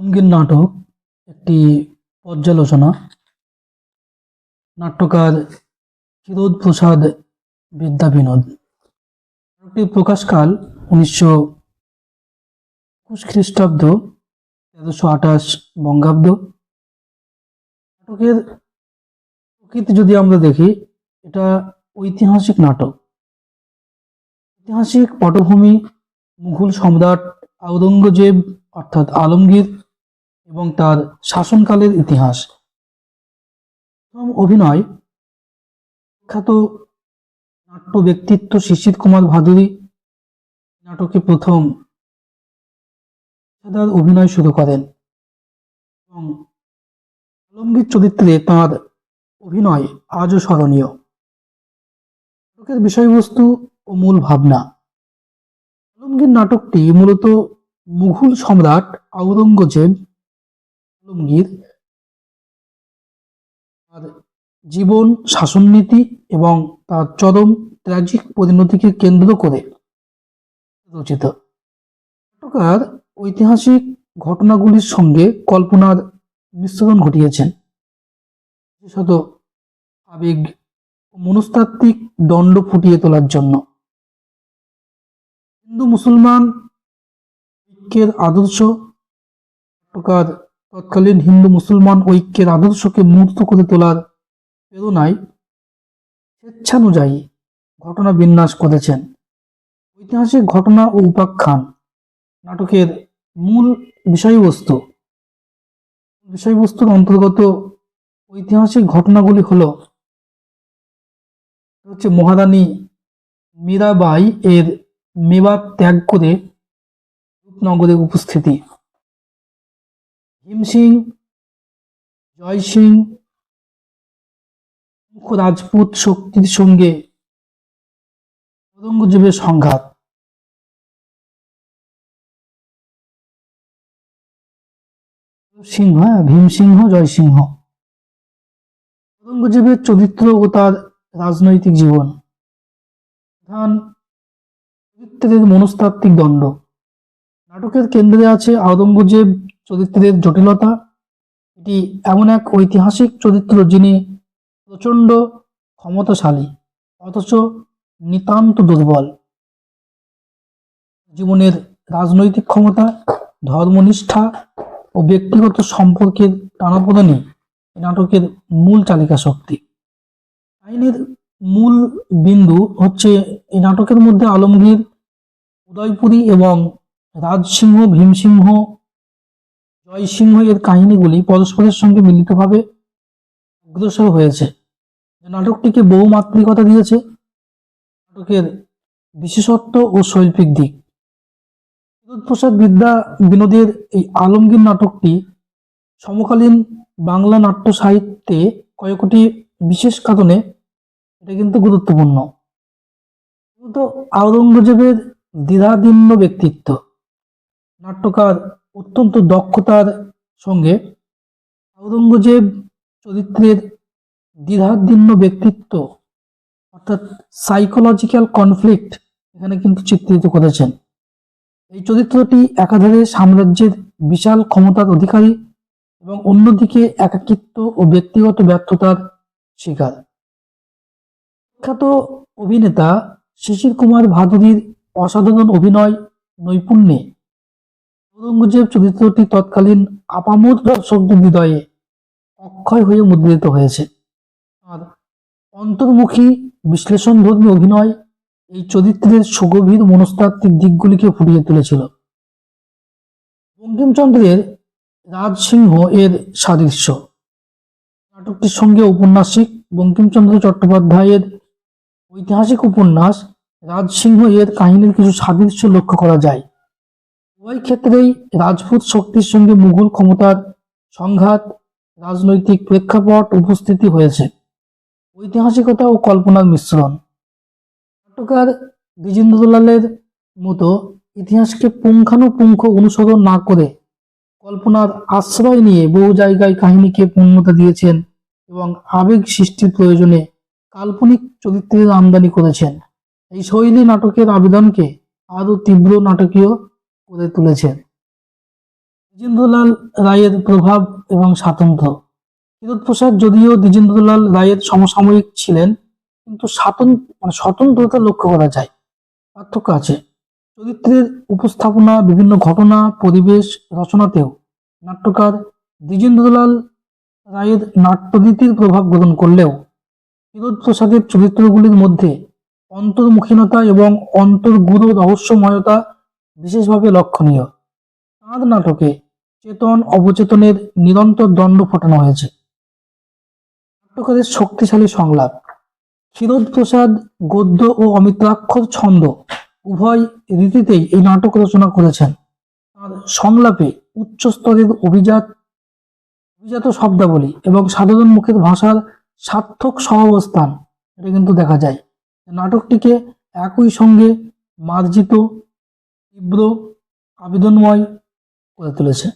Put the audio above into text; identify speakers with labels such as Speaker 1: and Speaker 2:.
Speaker 1: রঙ্গিন নাটক, একটি পর্যালোচনা, নাট্যকার ক্ষীরোদ প্রসাদ বিদ্যা বিনোদ নাটকটির প্রকাশকাল উনিশশো একুশ খ্রিস্টাব্দ, তেরোশো আঠাশ বঙ্গাব্দ। নাটকের প্রকৃতি যদি আমরা দেখি, এটা ঐতিহাসিক নাটক। ঐতিহাসিক পটভূমি মুঘল সম্রাট আওরঙ্গজেব, অর্থাৎ আলমগীর এবং তার শাসনকালের ইতিহাস। প্রথম অভিনয় বিখ্যাত নাট্য ব্যক্তিত্ব শিশির কুমার ভাদুরী। নাটকে প্রথম পেশাদার অভিনয় শুরু করেন এবং আলমগীর চরিত্রে তার অভিনয় আজও স্মরণীয়। নাটকের বিষয়বস্তু ও মূল ভাবনা। আলমগীর নাটকটি মূলত মুঘল সম্রাট আওরঙ্গজেব আলমগীর তার জীবন, শাসননীতি এবং তার চরম ট্র্যাজিক পরিণতিকে কেন্দ্র করে রচিত। নাটকার ঐতিহাসিক ঘটনাগুলির সঙ্গে কল্পনার মিশ্রণ ঘটিয়েছেন। বিশেষত আবেগ মনস্তাত্ত্বিক দণ্ড ফুটিয়ে তোলার জন্য। হিন্দু মুসলমান ঐক্যের আদর্শ নাট্যকার তৎকালীন হিন্দু মুসলমান ঐক্যের আদর্শকে মূর্ত করে তোলার প্রেরণায় স্বেচ্ছানুযায়ী ঘটনা বিন্যাস করেছেন। ঐতিহাসিক ঘটনা ও উপাখ্যান নাটকের মূল বিষয়বস্তু। বিষয়বস্তুর অন্তর্গত ঐতিহাসিক ঘটনাগুলি হল, হচ্ছে মহারানী মীরাবাই এর মেবাদ ত্যাগ করে রূপনগরে উপস্থিতি। ভীম সিং, জয় সিং মুখ রাজপুত শক্তির সঙ্গে ঔরঙ্গজেবের সংঘাত। সিংহ হ্যাঁ ভীম সিংহ, জয় সিংহ। ঔরঙ্গজেবের চরিত্র ও তার রাজনৈতিক জীবন। প্রধান চরিত্রের মনস্তাত্ত্বিক দণ্ড। নাটকের কেন্দ্রে আছে আওরঙ্গজেব চরিত্রের জটিলতা, এটি এমন এক ঐতিহাসিক চরিত্র যিনি প্রচণ্ড ক্ষমতাশালী, অথচ নিতান্ত দুর্বল। জীবনের রাজনৈতিক ক্ষমতা, ধর্মনিষ্ঠা ও ব্যক্তিগত সম্পর্কের টানাপোড়েনই এই নাটকের মূল চালিকা শক্তি। আইনের মূল বিন্দু হচ্ছে এই নাটকের মধ্যে আলমগীর, উদয়পুরী এবং রাজসিংহ, ভীমসিংহ জয়সিংহ এর কাহিনীগুলি পরস্পরের সঙ্গে মিলিতভাবে অগ্রসর হয়েছে। নাটকটিকে বহুমাত্রিকতা দিয়েছে, নাটকের বিশেষত্ব ও শৈল্পিক দিক। প্রসাদ বিদ্যা বিনোদের এই আলমগীর নাটকটি সমকালীন বাংলা নাট্য সাহিত্যে কয়েকটি বিশেষ কারণে এটা কিন্তু গুরুত্বপূর্ণ। তো আওরঙ্গজেবের দ্বিধাদীন্য ব্যক্তিত্ব। নাট্যকার অত্যন্ত দক্ষতার সঙ্গে আওরঙ্গজেব চরিত্রের দ্বিধাদীন্য ব্যক্তিত্ব, অর্থাৎ সাইকোলজিক্যাল কনফ্লিক্ট এখানে কিন্তু চিত্রিত করেছেন। এই চরিত্রটি একাধারে সাম্রাজ্যের বিশাল ক্ষমতার অধিকারী এবং অন্যদিকে একাকিত্ব ও ব্যক্তিগত ব্যর্থতার শিকার। বিখ্যাত অভিনেতা শিশির কুমার ভাদুরীর অসাধারণ অভিনয় নৈপুণ্যে ঔরঙ্গজেব চরিত্রটি তৎকালীন আপামর দর্শকদের হৃদয়ে অক্ষয় হয়ে মুদ্রিত হয়েছে। আর অন্তর্মুখী বিশ্লেষণধর্মী অভিনয় এই চরিত্রের সুগভীর মনস্তাত্ত্বিক দিকগুলিকে ফুটিয়ে তুলেছিল। বঙ্কিমচন্দ্রের রাজসিংহ এর সাদৃশ্য। নাটকটির সঙ্গে ঔপন্যাসিক বঙ্কিমচন্দ্র চট্টোপাধ্যায়ের ঐতিহাসিক উপন্যাস রাজসিংহ এর কাহিনীর কিছু সাদৃশ্য লক্ষ্য করা যায়। উভয় ক্ষেত্রেই রাজপুত শক্তির সঙ্গে মুঘল ক্ষমতার সংঘাত, রাজনৈতিক প্রেক্ষাপট উপস্থিতি হয়েছে। ঐতিহাসিকতা ও কল্পনার মিশ্রণ। নাট্যকার দ্বিজেন্দ্রলালের মতো ইতিহাসকে পুঙ্খানুপুঙ্খ অনুসরণ না করে কল্পনার আশ্রয় নিয়ে বহু জায়গায় কাহিনীকে পূর্ণতা দিয়েছেন এবং আবেগ সৃষ্টির প্রয়োজনে কাল্পনিক চরিত্রের আমদানি করেছেন। এই শৈলী নাটকের আবেদনকে আরও তীব্র নাটকীয় করে তুলেছেন। দ্বিজেন্দ্রলাল রায়ের প্রভাব এবং স্বাতন্ত্র্য ক্ষীরোদপ্রসাদ যদিও দ্বিজেন্দ্রলাল রায়ের সমসাময়িক ছিলেন, কিন্তু স্বাতন মানে স্বতন্ত্রতা লক্ষ্য করা যায়। পার্থক্য আছে। চরিত্রের উপস্থাপনা, বিভিন্ন ঘটনা, পরিবেশ, রচনাতেও নাট্যকার দ্বিজেন্দ্রলাল রায়ের নাট্যরীতির প্রভাব গ্রহণ করলেও ক্ষীরোদপ্রসাদের চরিত্রগুলির মধ্যে অন্তর্মুখীনতা এবং অন্তর্গুরু রহস্যময়তা বিশেষভাবে লক্ষণীয়। তাঁর নাটকে চেতন, অবচেতনের নিরন্তর দণ্ড ফোটানো হয়েছে। নাট্যকারের শক্তিশালী সংলাপ। ক্ষীরোদ প্রসাদ, গদ্য ও অমিত্রাক্ষর ছন্দ উভয় রীতিতেই এই নাটক রচনা করেছেন। তার সংলাপে উচ্চ স্তরের অভিজাত অভিজাত শব্দাবলী এবং সাধারণ মুখের ভাষার সার্থক সহাবস্থান, এটা কিন্তু দেখা যায়। নাটকটিকে একই সঙ্গে মার্জিত তীব্র আবেদনময় করে তুলেছে।